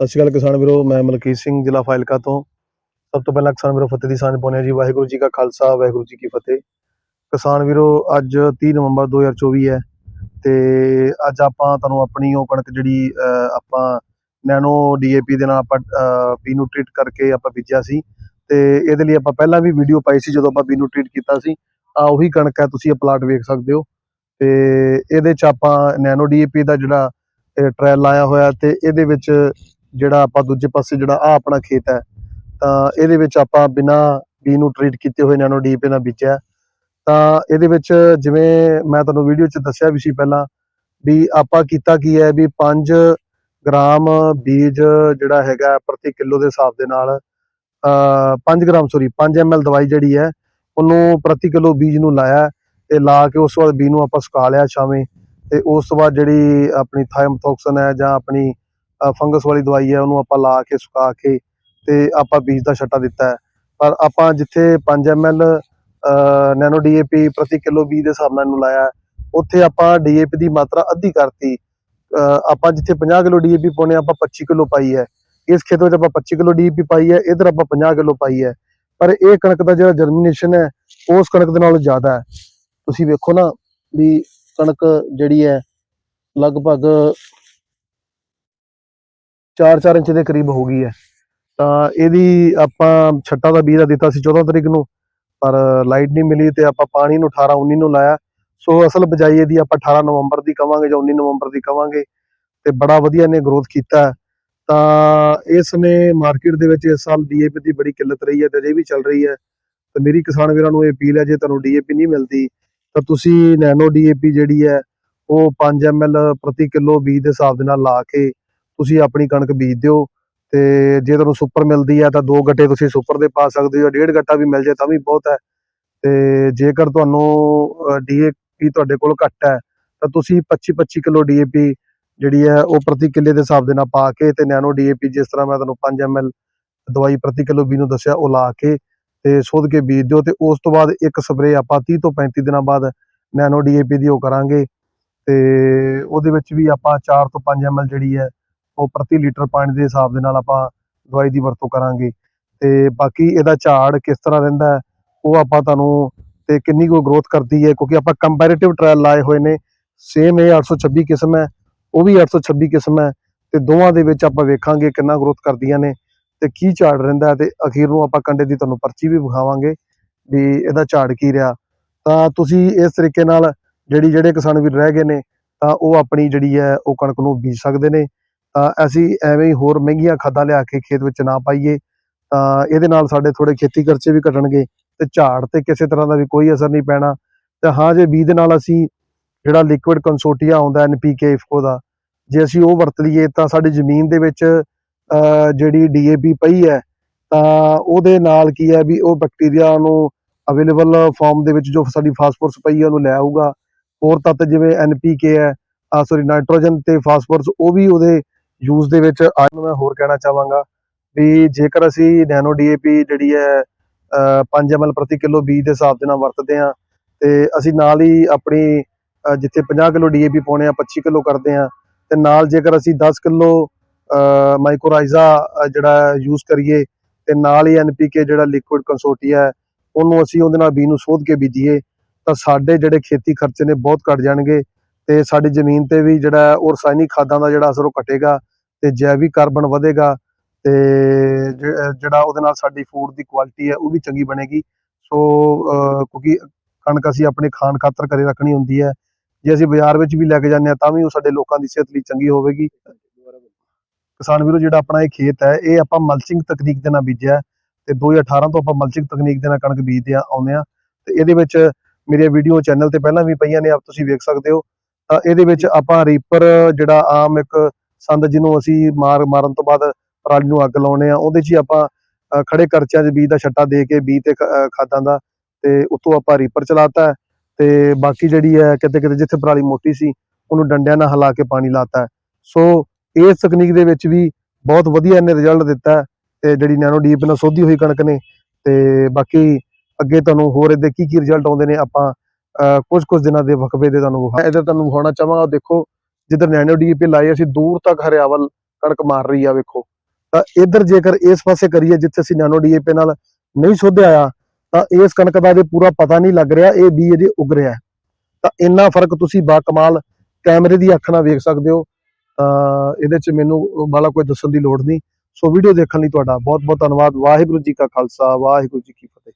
ਸਤਿ ਸ਼੍ਰੀ ਅਕਾਲ ਕਿਸਾਨ ਵੀਰੋ, ਮੈਂ ਮਲਕੀਤ ਸਿੰਘ, ਜ਼ਿਲ੍ਹਾ ਫਾਇਲਕਾ ਤੋਂ। ਸਭ ਤੋਂ ਪਹਿਲਾਂ ਕਿਸਾਨ ਵੀਰੋ, ਫਤਿਹ ਦੀ ਸਾਂਝ ਪਾਉਂਦੇ ਜੀ। ਵਾਹਿਗੁਰੂ ਜੀ ਕਾ ਖਾਲਸਾ, ਵਾਹਿਗੁਰੂ ਜੀ ਕੀ ਫਤਿਹ। ਕਿਸਾਨ ਵੀਰੋ, ਅੱਜ 30 ਨਵੰਬਰ 2024 ਹੈ ਤੇ ਅੱਜ ਆਪਾਂ ਤੁਹਾਨੂੰ ਆਪਣੀ ਉਹ ਕਣਕ ਜਿਹੜੀ ਆਪਾਂ ਨੈਨੋ ਡੀਏਪੀ ਦੇ ਨਾਲ ਆਪਾਂ ਬੀ ਨੂੰ ਟ੍ਰੀਟ ਕਰਕੇ ਆਪਾਂ ਬੀਜਿਆ ਸੀ। ਤੇ ਇਹਦੇ ਲਈ ਆਪਾਂ ਪਹਿਲਾਂ ਵੀ ਵੀਡੀਓ ਪਾਈ ਸੀ ਜਦੋਂ ਆਪਾਂ ਬੀ ਨੂੰ ਟ੍ਰੀਟ ਕੀਤਾ ਸੀ। ਆ ਉਹੀ ਕਣਕ ਹੈ, ਤੁਸੀਂ ਇਹ ਪਲਾਟ ਵੇਖ ਸਕਦੇ ਹੋ। ਤੇ ਇਹਦੇ ਚ ਆਪਾਂ ਨੈਨੋ ਡੀਏਪੀ ਦਾ ਜਿਹੜਾ ਟ੍ਰਾਇਲ ਲਾਇਆ ਹੋਇਆ ਤੇ ਇਹਦੇ ਵਿੱਚ ਜਿਹੜਾ ਆਪਾਂ ਦੂਜੇ ਪਾਸੇ ਜਿਹੜਾ ਆ ਆਪਣਾ ਖੇਤ ਹੈ, ਤਾਂ ਇਹਦੇ ਵਿੱਚ ਆਪਾਂ ਬਿਨਾ ਬੀ ਨੂੰ ਟ੍ਰੀਟ ਕੀਤੇ ਹੋਏ ਨੈਨੋ ਡੀਏਪੀ ਨਾਲ ਬੀਜਿਆ। ਤਾਂ ਇਹਦੇ ਵਿੱਚ ਜਿਵੇਂ ਮੈਂ ਤੁਹਾਨੂੰ ਵੀਡੀਓ 'ਚ ਦੱਸਿਆ ਵੀ ਸੀ ਪਹਿਲਾਂ ਵੀ ਆਪਾਂ ਕੀਤਾ ਕੀ ਹੈ ਵੀ 5 ਗ੍ਰਾਮ ਬੀਜ ਜਿਹੜਾ ਹੈਗਾ ਪ੍ਰਤੀ ਕਿਲੋ ਦੇ ਹਿਸਾਬ ਦੇ ਨਾਲ ਅ 5 ਗ੍ਰਾਮ ਸੌਰੀ 5 ml ਦਵਾਈ ਜਿਹੜੀ ਹੈ, ਉਹਨੂੰ ਪ੍ਰਤੀ ਕਿਲੋ ਬੀਜ ਨੂੰ ਲਾਇਆ ਤੇ ਲਾ ਕੇ ਉਸ ਤੋਂ ਬਾਅਦ ਬੀ ਨੂੰ ਆਪਾਂ ਸੁਕਾ ਲਿਆ ਛਾਵੇਂ ਤੇ ਉਸ ਤੋਂ ਬਾਅਦ ਜਿਹੜੀ ਆਪਣੀ ਥਾਇਮਥੋਕਸਨ ਹੈ ਜਾਂ ਆਪਣੀ ਫੰਗਸ ਵਾਲੀ ਦਵਾਈ ਹੈ, ਉਹਨੂੰ ਆਪਾਂ ਲਾ ਕੇ, ਸੁਕਾ ਕੇ ਤੇ ਆਪਾਂ ਬੀਜ ਦਾ ਛੱਟਾ ਦਿੱਤਾ ਹੈ। ਪਰ ਆਪਾਂ ਜਿੱਥੇ 5 ml ਨੈਨੋ ਡੀਏਪੀ ਪ੍ਰਤੀ ਕਿਲੋ ਬੀਜ ਦੇ ਹਿਸਾਬ ਨਾਲ ਇਹਨੂੰ ਲਾਇਆ ਉੱਥੇ ਆਪਾਂ ਡੀਏਪੀ ਦੀ ਮਾਤਰਾ ਅੱਧੀ ਕਰਤੀ। ਆਪਾਂ ਜਿੱਥੇ 50 ਕਿਲੋ ਡੀਏਪੀ ਪਾਉਣੇ ਆਪਾਂ 25 ਕਿਲੋ ਪਾਈ ਹੈ। ਇਸ ਖੇਤ ਵਿੱਚ ਆਪਾਂ 25 ਕਿਲੋ ਡੀਏਪੀ ਪਾਈ ਹੈ, ਇਧਰ ਆਪਾਂ 50 ਕਿਲੋ ਪਾਈ ਹੈ। ਪਰ ਇਹ ਕਣਕ ਦਾ ਜਿਹੜਾ ਜਰਮੀਨੇਸ਼ਨ ਹੈ, ਉਸ ਕਣਕ ਦੇ ਨਾਲੋਂ ਜ਼ਿਆਦਾ ਹੈ। ਤੁਸੀਂ ਵੇਖੋ ਨਾ ਵੀ ਕਣਕ ਜਿਹੜੀ ਹੈ, ਲਗਭਗ 4-4 ਇੰਚ ਦੇ ਕਰੀਬ ਹੋ ਗਈ ਹੈ। ਤਾਂ ਇਹਦੀ ਆਪਾਂ ਛੱਟਾ ਦਾ ਬੀਜ ਦਾ ਦਿੱਤਾ ਸੀ 14 ਤਰੀਕ ਨੂੰ, ਪਰ ਲਾਈਟ ਨਹੀਂ ਮਿਲੀ ਤੇ ਆਪਾਂ ਪਾਣੀ ਨੂੰ 18 19 ਨੂੰ ਲਾਇਆ। ਸੋ ਅਸਲ ਬਜਾਈ ਇਹਦੀ ਆਪਾਂ 18 ਨਵੰਬਰ ਦੀ ਕਵਾਂਗੇ ਜਾਂ 19 ਨਵੰਬਰ ਦੀ ਕਵਾਂਗੇ ਤੇ ਬੜਾ ਵਧੀਆ ਇਹਨੇ ਗਰੋਥ ਕੀਤਾ ਤਾਂ ਇਸ ਸਮੇਂ ਮਾਰਕੀਟ ਦੇ ਵਿੱਚ ਇਸ ਸਾਲ ਡੀਏਪੀ ਦੀ ਬੜੀ ਕਿੱਲਤ ਰਹੀ ਹੈ ਤੇ ਅਜੇ ਵੀ ਚੱਲ ਰਹੀ ਹੈ। ਤੇ ਮੇਰੀ ਕਿਸਾਨ ਵੀਰਾਂ ਨੂੰ ਇਹ ਅਪੀਲ ਹੈ, ਜੇ ਤੁਹਾਨੂੰ ਡੀਏਪੀ ਨਹੀਂ ਮਿਲਦੀ, ਤਾਂ ਤੁਸੀਂ ਨੈਨੋ ਡੀਏਪੀ ਜਿਹੜੀ ਹੈ, ਉਹ 5 ml ਪ੍ਰਤੀ ਕਿਲੋ ਬੀਜ ਦੇ ਹਿਸਾਬ ਦੇ ਨਾਲ ਲਾ ਕੇ ਤੁਸੀਂ ਆਪਣੀ ਕਣਕ ਬੀਜ ਦਿਓ ਤੇ ਜੇ ਤੁਹਾਨੂੰ ਸੁਪਰ ਮਿਲਦੀ ਹੈ ਤਾਂ ਦੋ ਗੱਟੇ ਤੁਸੀਂ ਸੁਪਰ ਦੇ ਪਾ ਸਕਦੇ ਹੋ ਡੇਢ ਗੱਟਾ ਵੀ ਮਿਲ ਜਾਏ ਤਾਂ ਵੀ ਬਹੁਤ ਹੈ। ਤੇ ਜੇਕਰ ਤੁਹਾਨੂੰ ਡੀਏਪੀ ਤੁਹਾਡੇ ਕੋਲ ਘੱਟ ਹੈ ਤਾਂ ਤੁਸੀਂ 25 25 ਕਿਲੋ ਡੀਏਪੀ ਜਿਹੜੀ ਹੈ ਉਹ ਪ੍ਰਤੀ ਕਿੱਲੇ ਦੇ ਹਿਸਾਬ ਦੇ ਨਾਲ ਪਾ ਕੇ ਤੇ ਨੈਨੋ ਡੀਏਪੀ ਜਿਸ ਤਰ੍ਹਾਂ ਮੈਂ ਤੁਹਾਨੂੰ 5 ml ਦਵਾਈ ਪ੍ਰਤੀ ਕਿਲੋ ਬੀ ਨੂੰ ਦੱਸਿਆ ਉਹ ਲਾ ਕੇ ਤੇ ਸੁੱਧ ਕੇ ਬੀਜ ਦਿਓ ਤੇ ਉਸ ਤੋਂ ਬਾਅਦ ਇੱਕ ਸਪਰੇ ਆਪਾਂ 30 ਤੋਂ 35 ਦਿਨਾਂ ਬਾਅਦ ਨੈਨੋ ਡੀਏਪੀ ਦੀ ਉਹ ਕਰਾਂਗੇ ਤੇ ਉਹਦੇ ਵਿੱਚ ਵੀ ਆਪਾਂ 4 ਤੋਂ 5 ml ਜਿਹੜੀ ਹੈ ਉਹ ਪ੍ਰਤੀ ਲੀਟਰ ਪਾਣੀ ਦੇ ਹਿਸਾਬ ਦੇ ਨਾਲ ਆਪਾਂ ਦਵਾਈ ਦੀ ਵਰਤੋਂ ਕਰਾਂਗੇ। ਤੇ ਬਾਕੀ ਇਹਦਾ ਝਾੜ ਕਿਸ ਤਰ੍ਹਾਂ ਰਹਿੰਦਾ ਹੈ, ਉਹ ਆਪਾਂ ਤੁਹਾਨੂੰ ਤੇ ਕਿੰਨੀ ਕੁ ਗਰੋਥ ਕਰਦੀ ਹੈ ਕਿਉਂਕਿ ਆਪਾਂ ਕੰਪੈਰੀਟਿਵ ਟ੍ਰਾਇਲ ਲਾਏ ਹੋਏ ਨੇ ਸੇਮ ਇਹ 826 ਕਿਸਮ ਹੈ ਉਹ ਵੀ 826 ਕਿਸਮ ਹੈ ਤੇ ਦੋਵਾਂ ਦੇ ਵਿੱਚ ਆਪਾਂ ਵੇਖਾਂਗੇ ਕਿੰਨਾ ਗਰੋਥ ਕਰਦੀਆਂ ਨੇ ਤੇ ਕੀ ਝਾੜ ਰਹਿੰਦਾ ਤੇ ਅਖੀਰ ਨੂੰ ਆਪਾਂ ਕੰਡੇ ਦੀ ਤੁਹਾਨੂੰ ਪਰਚੀ ਵੀ ਵਿਖਾਵਾਂਗੇ ਵੀ ਇਹਦਾ ਝਾੜ ਕੀ ਰਿਹਾ। ਤਾਂ ਤੁਸੀਂ ਇਸ ਤਰੀਕੇ ਨਾਲ ਜਿਹੜੀ ਜਿਹੜੇ ਕਿਸਾਨ ਵੀ ਰਹਿ ਗਏ ਨੇ ਤਾਂ ਉਹ ਆਪਣੀ ਜਿਹੜੀ ਹੈ ਉਹ ਕਣਕ ਨੂੰ ਬੀਜ ਸਕਦੇ ਨੇ। ਤਾਂ ਅਸੀਂ ਐਵੇਂ ਹੀ ਹੋਰ ਮਹਿੰਗੀਆਂ ਖਾਦਾਂ ਲਿਆ ਕੇ ਖੇਤ ਵਿੱਚ ਨਾ ਪਾਈਏ ਤਾਂ ਇਹਦੇ ਨਾਲ ਸਾਡੇ ਥੋੜੇ ਖੇਤੀ ਖਰਚੇ ਵੀ ਘਟਣਗੇ ਤੇ ਝਾੜ ਤੇ ਕਿਸੇ ਤਰ੍ਹਾਂ ਦਾ ਵੀ ਕੋਈ ਅਸਰ ਨਹੀਂ ਪੈਣਾ। ਤੇ ਹਾਂ ਜੇ ਬੀਜ ਦੇ ਨਾਲ ਅਸੀਂ ਜਿਹੜਾ ਲਿਕੁਇਡ ਕੰਸੋਰਟੀਆ ਆਉਂਦਾ ਐਨਪੀਕੇ ਇਫਕੋ ਦਾ ਜੇ ਅਸੀਂ ਉਹ ਵਰਤ ਲਈਏ ਤਾਂ ਸਾਡੀ ਜ਼ਮੀਨ ਦੇ ਵਿੱਚ ਅਹ, ਜਿਹੜੀ ਡੀਏਪੀ ਪਈ ਹੈ ਤਾਂ ਉਹਦੇ ਨਾਲ ਕੀ ਹੈ ਵੀ ਉਹ ਬੈਕਟੀਰੀਆ ਨੂੰ ਅਵੇਲੇਬਲ ਫਾਰਮ ਦੇ ਵਿੱਚ ਜੋ ਸਾਡੀ ਫਾਸਫੋਰਸ ਪਈ ਹੈ ਉਹਨੂੰ ਲੈ ਆਊਗਾ। ਹੋਰ ਤੱਤ ਜਿਵੇਂ ਐਨਪੀਕੇ ਹੈ ਆ ਸੌਰੀ ਨਾਈਟ੍ਰੋਜਨ ਤੇ ਫਾਸਫੋਰਸ ਉਹ ਵੀ ਉਹਦੇ ਯੂਜ਼ ਦੇ ਵਿੱਚ ਅੱਜ ਮੈਂ ਹੋਰ ਕਹਿਣਾ ਚਾਹਾਂਗਾ ਵੀ ਜੇਕਰ ਅਸੀਂ ਨੈਨੋ ਡੀਏਪੀ ਜਿਹੜੀ ਹੈ ਅਹ, 5 ml ਪ੍ਰਤੀ ਕਿਲੋ ਬੀਜ ਦੇ ਹਿਸਾਬ ਦੇ ਨਾਲ ਵਰਤਦੇ ਹਾਂ ਤੇ ਅਸੀਂ ਨਾਲ ਹੀ ਆਪਣੀ ਅਹ, ਜਿੱਥੇ 50 ਕਿਲੋ ਡੀਏਪੀ ਪਾਉਣੇ ਆ 25 ਕਿਲੋ ਕਰਦੇ ਆ ਤੇ ਨਾਲ ਜੇਕਰ ਅਸੀਂ 10 ਕਿਲੋ ਮਾਈਕੋਰਾਈਜ਼ਾ ਜਿਹੜਾ ਯੂਜ਼ ਕਰੀਏ ਤੇ ਨਾਲ ਹੀ ਐਨਪੀਕੇ ਜਿਹੜਾ ਲਿਕੁਇਡ ਕੰਸੋਰਟੀਆ ਹੈ ਉਹਨੂੰ ਅਸੀਂ ਉਹਦੇ ਨਾਲ ਬੀ ਨੂੰ ਸੋਧ ਕੇ ਬੀਜੀਏ ਤਾਂ ਸਾਡੇ ਜਿਹੜੇ ਖੇਤੀ ਖਰਚੇ ਨੇ ਬਹੁਤ ਘਟ ਜਾਣਗੇ ਤੇ ਸਾਡੀ ਜ਼ਮੀਨ ਤੇ ਵੀ ਜਿਹੜਾ ਉਹ ਰਸਾਇਣਿਕ ਖਾਦਾਂ ਦਾ ਜਿਹੜਾ ਅਸਰ ਉਹ ਘਟੇਗਾ। ਤੇ ਜੈਵਿਕ ਕਾਰਬਨ ਵਧੇਗਾ ਤੇ ਜਿਹੜਾ ਉਹਦੇ ਨਾਲ ਸਾਡੀ ਫੂਡ ਦੀ ਕੁਆਲਿਟੀ ਹੈ ਉਹ ਵੀ ਚੰਗੀ ਬਣੇਗੀ। ਸੋ ਕਿਉਂਕਿ ਕਣਕ ਅਸੀਂ ਆਪਣੇ ਖਾਣ ਖਾਤਰ ਕਰੇ ਰੱਖਣੀ ਹੁੰਦੀ ਹੈ। ਜੇ ਅਸੀਂ ਬਾਜ਼ਾਰ ਵਿੱਚ ਵੀ ਲੈ ਕੇ ਜਾਂਦੇ ਹਾਂ ਤਾਂ ਵੀ ਉਹ ਸਾਡੇ ਲੋਕਾਂ ਦੀ ਸਿਹਤ ਲਈ ਚੰਗੀ ਹੋਵੇਗੀ। ਕਿਸਾਨ ਵੀਰੋ, ਜਿਹੜਾ ਆਪਣਾ ਇਹ ਖੇਤ ਹੈ, ਇਹ ਆਪਾਂ ਮਲਚਿੰਗ ਤਕਨੀਕ ਦੇ ਨਾਲ ਬੀਜਿਆ ਹੈ ਤੇ 2018 ਤੋਂ ਆਪਾਂ ਮਲਚਿੰਗ ਤਕਨੀਕ ਦੇ ਨਾਲ ਕਣਕ ਬੀਜਦੇ ਆ ਆਉਂਦੇ ਆ ਤੇ ਇਹਦੇ ਵਿੱਚ ਮੇਰੀਆਂ ਵੀਡੀਓ ਚੈਨਲ ਤੇ ਪਹਿਲਾਂ ਵੀ ਪਈਆਂ ਨੇ, ਆਪ ਤੁਸੀਂ ਵੇਖ ਸਕਦੇ ਹੋ। ਤਾਂ ਇਹਦੇ ਵਿੱਚ ਆਪਾਂ ਰੀਪਰ ਜਿਹੜਾ ਆਮ ਇੱਕ ਸੰਦ ਜਿਹਨੂੰ ਅਸੀਂ ਮਾਰ, ਮਾਰਨ ਤੋਂ ਬਾਅਦ ਪਰਾਲੀ ਨੂੰ ਅੱਗ ਲਾਉਣੇ ਆ ਉਹਦੇ 'ਚ ਹੀ ਆਪਾਂ ਖੜੇ ਕਰਚਿਆਂ 'ਚ ਬੀਜ ਦਾ ਛੱਟਾ ਦੇ ਕੇ ਬੀਜ ਤੇ ਖਾਦਾਂ ਦਾ ਤੇ ਉੱਤੋਂ ਆਪਾਂ ਰੀਪਰ ਚਲਾਤਾ ਤੇ ਬਾਕੀ ਜਿਹੜੀ ਹੈ ਕਿਤੇ ਕਿਤੇ ਜਿੱਥੇ ਪਰਾਲੀ ਮੋਟੀ ਸੀ, ਉਹਨੂੰ ਡੰਡਿਆਂ ਨਾਲ ਹਿਲਾ ਕੇ ਪਾਣੀ ਲਾਤਾ ਸੋ ਇਸ ਤਕਨੀਕ ਦੇ ਵਿੱਚ ਵੀ ਬਹੁਤ ਵਧੀਆ ਇਹਨੇ ਰਿਜ਼ਲਟ ਦਿੱਤਾ ਹੈ ਤੇ ਜਿਹੜੀ ਨੈਨੋ ਡੀਪ ਨਾਲ ਸੋਧੀ ਹੋਈ ਕਣਕ ਨੇ ਤੇ ਬਾਕੀ ਅੱਗੇ ਤੁਹਾਨੂੰ ਹੋਰ ਇਹਦੇ ਕੀ ਕੀ ਰਿਜ਼ਲਟ ਆਉਂਦੇ ਨੇ ਆਪਾਂ ਕੁਝ ਕੁਝ ਦਿਨਾਂ ਦੇ ਵਕਫੇ ਦੇ ਤੁਹਾਨੂੰ ਇਹਦਾ ਤੁਹਾਨੂੰ ਵਿਖਾਉਣਾ ਚਾਹਾਂਗਾ। ਦੇਖੋ ਜਿੱਧਰ ਨੈਨੋ ਡੀਪ ਲਾਏ, ਅਸੀਂ ਦੂਰ ਤੱਕ ਹਰਿਆਵਲ ਕਣਕ ਮਾਰ ਰਹੀ ਆ, ਵੇਖੋ। ਤਾਂ ਇਧਰ ਜੇਕਰ ਇਸ ਪਾਸੇ ਕਰੀਏ, ਜਿੱਥੇ ਅਸੀਂ ਨਾਨੋ ਡੀਏਪੀ ਨਾਲ ਨਹੀਂ ਸੋਧਿਆ ਆ, ਤਾਂ ਇਸ ਕਣਕ ਦਾ ਜੇ ਪੂਰਾ ਪਤਾ ਨਹੀਂ ਲੱਗ ਰਿਹਾ, ਇਹ ਬੀ ਇਹਦੇ ਉਗ ਰਿਹਾ। ਤਾਂ ਇੰਨਾ ਫ਼ਰਕ ਤੁਸੀਂ ਬਾ ਕਮਾਲ ਕੈਮਰੇ ਦੀ ਅੱਖ ਨਾਲ ਵੇਖ ਸਕਦੇ ਹੋ। ਤਾਂ ਇਹਦੇ ਚ ਮੈਨੂੰ ਵਾਲਾ ਕੋਈ ਦੱਸਣ ਦੀ ਲੋੜ ਨਹੀਂ। ਸੋ ਵੀਡੀਓ ਦੇਖਣ ਲਈ ਤੁਹਾਡਾ ਬਹੁਤ ਬਹੁਤ ਧੰਨਵਾਦ। ਵਾਹਿਗੁਰੂ ਜੀ ਕਾ ਖਾਲਸਾ, ਵਾਹਿਗੁਰੂ ਜੀ ਕੀ ਫਤਿਹ।